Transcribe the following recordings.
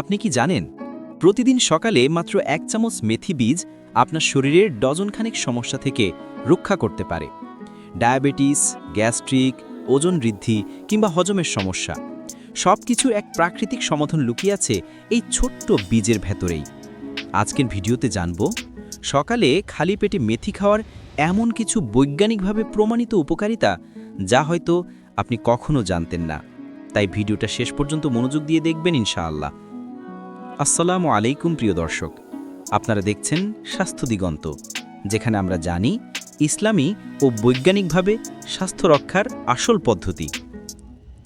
আপনি কি জানেন, প্রতিদিন সকালে মাত্র এক চামচ মেথি বীজ আপনার শরীরের ডজনখানেক সমস্যা থেকে রক্ষা করতে পারে। ডায়াবেটিস, গ্যাস্ট্রিক, ওজন বৃদ্ধি কিংবা হজমের সমস্যা। সব কিছুর এক প্রাকৃতিক সমাধান লুকিয়ে আছে এই ছোট্ট বীজের ভেতরেই। আজকের ভিডিওতে জানব, সকালে খালি পেটে মেথি খাওয়ার এমন কিছু বৈজ্ঞানিকভাবে প্রমাণিত উপকারিতা যা হয়তো আপনি কখনো জানতেন না। তাই ভিডিওটা শেষ পর্যন্ত মনোযোগ দিয়ে দেখবেন ইনশাআল্লাহ। আসসালামু আলাইকুম, প্রিয় দর্শক। আপনারা দেখছেন স্বাস্থ্য দিগন্ত, যেখানে আমরা জানি ইসলামী ও বৈজ্ঞানিকভাবে স্বাস্থ্য রক্ষার আসল পদ্ধতি।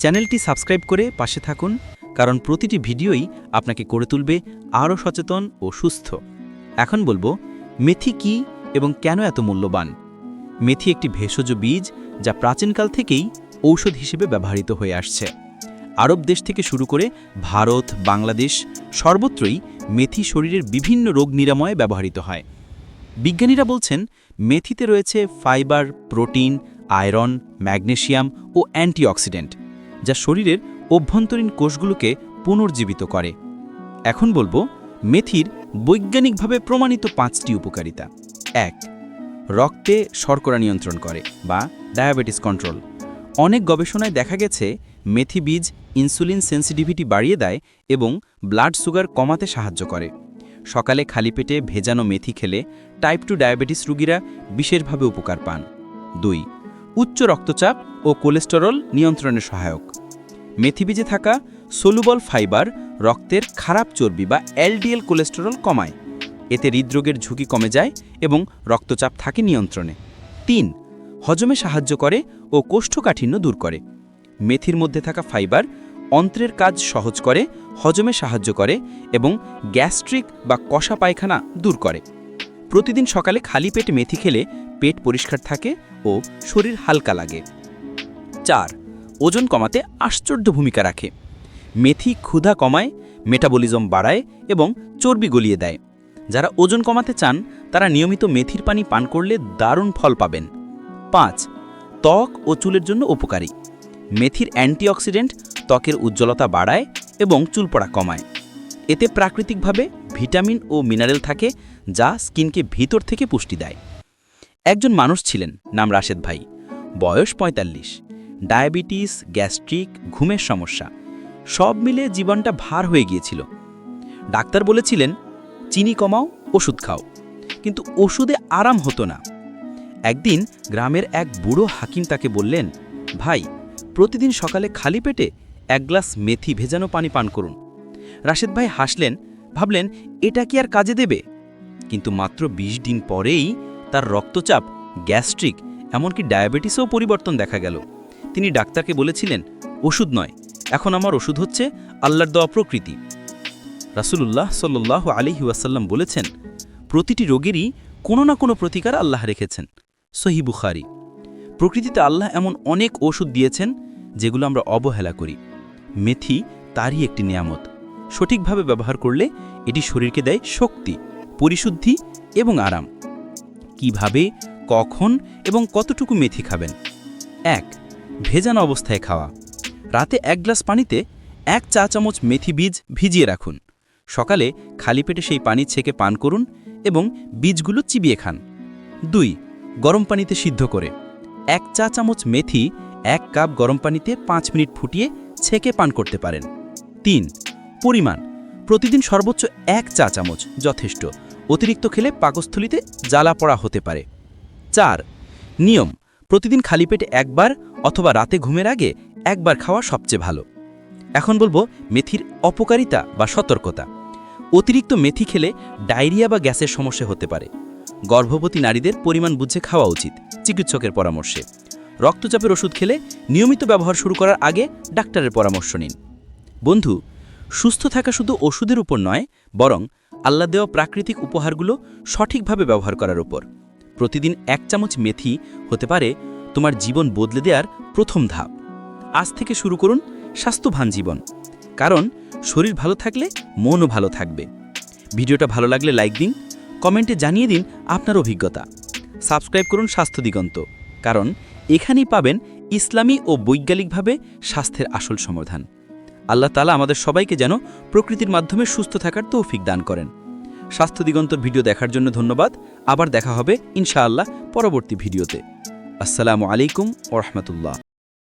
চ্যানেলটি সাবস্ক্রাইব করে পাশে থাকুন, কারণ প্রতিটি ভিডিওই আপনাকে করে তুলবে আরও সচেতন ও সুস্থ। এখন বলব, মেথি কি এবং কেন এত মূল্যবান? মেথি একটি ভেষজ বীজ যা প্রাচীনকাল থেকেই ঔষধ হিসেবে ব্যবহৃত হয়ে আসছে। আরব দেশ থেকে শুরু করে ভারত, বাংলাদেশ, সর্বত্রই মেথি শরীরের বিভিন্ন রোগ নিরাময়ে ব্যবহৃত হয়। বিজ্ঞানীরা বলছেন, মেথিতে রয়েছে ফাইবার, প্রোটিন, আয়রন ম্যাগনেশিয়াম ও অ্যান্টিঅক্সিডেন্ট, যা শরীরের অভ্যন্তরীণ কোষগুলোকে পুনর্জীবিত করে। এখন বলব, মেথির বৈজ্ঞানিকভাবে প্রমাণিত পাঁচটি উপকারিতা। এক, রক্তে শর্করা নিয়ন্ত্রণ করে বা ডায়াবেটিস কন্ট্রোল। অনেক গবেষণায় দেখা গেছে মেথি বীজ ইনসুলিন সেন্সিটিভিটি বাড়িয়ে দেয় এবং ব্লাড সুগার কমাতে সাহায্য করে। সকালে খালি পেটে ভেজানো মেথি খেলে টাইপ টু ডায়াবেটিস রোগীরা বিশেষভাবে উপকার পান। দুই, উচ্চ রক্তচাপ ও কোলেস্টেরল নিয়ন্ত্রণে সহায়ক। মেথি বীজে থাকা সলুবল ফাইবার রক্তের খারাপ চর্বি বা এলডিএল কোলেস্টেরল কমায়। এতে হৃদরোগের ঝুঁকি কমে যায় এবং রক্তচাপ থাকে নিয়ন্ত্রণে। তিন, হজমে সাহায্য করে ও কোষ্ঠকাঠিন্য দূর করে। মেথির মধ্যে থাকা ফাইবার অন্ত্রের কাজ সহজ করে, হজমে সাহায্য করে এবং গ্যাস্ট্রিক বা কষা পায়খানা দূর করে। প্রতিদিন সকালে খালি পেট মেথি খেলে পেট পরিষ্কার থাকে ও শরীর হালকা লাগে। চার, ওজন কমাতে আশ্চর্য ভূমিকা রাখে। মেথি ক্ষুধা কমায়, মেটাবলিজম বাড়ায় এবং চর্বি গলিয়ে দেয়। যারা ওজন কমাতে চান, তারা নিয়মিত মেথির পানি পান করলে দারুণ ফল পাবেন। পাঁচ, ত্বক ও চুলের জন্য উপকারী। মেথির অ্যান্টিঅক্সিডেন্ট ত্বকের উজ্জ্বলতা বাড়ায় এবং চুল পড়া কমায়। এতে প্রাকৃতিকভাবে ভিটামিন ও মিনারেল থাকে, যা স্কিনকে ভিতর থেকে পুষ্টি দেয়। একজন মানুষ ছিলেন, নাম রাশেদ ভাই। বয়স ৪৫ ডায়াবেটিস, গ্যাস্ট্রিক, ঘুমের সমস্যা, সব মিলে জীবনটা ভার হয়ে গিয়েছিল। ডাক্তার বলেছিলেন, চিনি কমাও, ওষুধ খাও। কিন্তু ওষুধে আরাম হতো না। একদিন গ্রামের এক বুড়ো হাকিম তাকে বললেন, ভাই প্রতিদিন সকালে খালি পেটে এক গ্লাস মেথি ভেজানো পানি পান করুন। রাশেদ ভাই হাসলেন, ভাবলেন, এটা কি আর কাজে দেবে? কিন্তু মাত্র ২০ দিন পরেই তার রক্তচাপ, গ্যাস্ট্রিক, এমনকি ডায়াবেটিসেও পরিবর্তন দেখা গেল। তিনি ডাক্তারকে বলেছিলেন, ওষুধ নয়, এখন আমার ওষুধ হচ্ছে আল্লাহর দেওয়া প্রকৃতি। রাসূলুল্লাহ সাল্লাহ আলিহি ওয়াসাল্লাম বলেছেন, প্রতিটি রোগেরই কোনো না কোনো প্রতিকার আল্লাহ রেখেছেন। সহি বুখারি। প্রকৃতিতে আল্লাহ এমন অনেক ওষুধ দিয়েছেন যেগুলো আমরা অবহেলা করি। মেথি তারই একটি নিয়ামত। সঠিকভাবে ব্যবহার করলে এটি শরীরকে দেয় শক্তি, পরিশুদ্ধি এবং আরাম। কীভাবে, কখন এবং কতটুকু মেথি খাবেন? এক, ভেজানো অবস্থায় খাওয়া। রাতে এক গ্লাস পানিতে এক চা চামচ মেথি বীজ ভিজিয়ে রাখুন। সকালে খালি পেটে সেই পানি ছেঁকে পান করুন এবং বীজগুলো চিবিয়ে খান। দুই, গরম পানিতে সিদ্ধ করে। এক চা চামচ মেথি এক কাপ গরম পানিতে পাঁচ মিনিট ফুটিয়ে ছেঁকে পান করতে পারেন। তিন, পরিমাণ। প্রতিদিন সর্বোচ্চ এক চা চামচ, যথেষ্ট। অতিরিক্ত খেলে পাকস্থলিতে জ্বালা পড়া হতে পারে। চার, নিয়ম। প্রতিদিন খালি পেটে একবার অথবা রাতে ঘুমের আগে একবার খাওয়া সবচেয়ে ভালো। এখন বলব মেথির অপকারিতা বা সতর্কতা। অতিরিক্ত মেথি খেলে ডায়রিয়া বা গ্যাসের সমস্যা হতে পারে। গর্ভবতী নারীদের পরিমাণ বুঝে খাওয়া উচিত, চিকিৎসকের পরামর্শে। রক্তচাপের ওষুধ খেলে নিয়মিত ব্যবহার শুরু করার আগে ডাক্তারের পরামর্শ নিন। বন্ধু, সুস্থ থাকা শুধু ওষুধের উপর নয়, বরং আল্লাহ দেওয়া প্রাকৃতিক উপহারগুলো সঠিকভাবে ব্যবহার করার উপর। প্রতিদিন এক চামচ মেথি হতে পারে তোমার জীবন বদলে দেওয়ার প্রথম ধাপ। আজ থেকে শুরু করুন স্বাস্থ্যবান জীবন, কারণ শরীর ভালো থাকলে মনও ভালো থাকবে। ভিডিওটা ভালো লাগলে লাইক দিন, কমেন্টে জানিয়ে দিন আপনার অভিজ্ঞতা। সাবস্ক্রাইব করুন স্বাস্থ্য দিগন্ত, কারণ এখানেই পাবেন ইসলামী ও বৈজ্ঞানিকভাবে স্বাস্থ্যের আসল সমাধান। আল্লাহ তালা আমাদের সবাইকে যেন প্রকৃতির মাধ্যমে সুস্থ থাকার তৌফিক দান করেন। স্বাস্থ্য দিগন্তর ভিডিও দেখার জন্য ধন্যবাদ। আবার দেখা হবে ইনশাআল্লাহ পরবর্তী ভিডিওতে। আসসালামু আলাইকুম ওরহমতুল্লাহ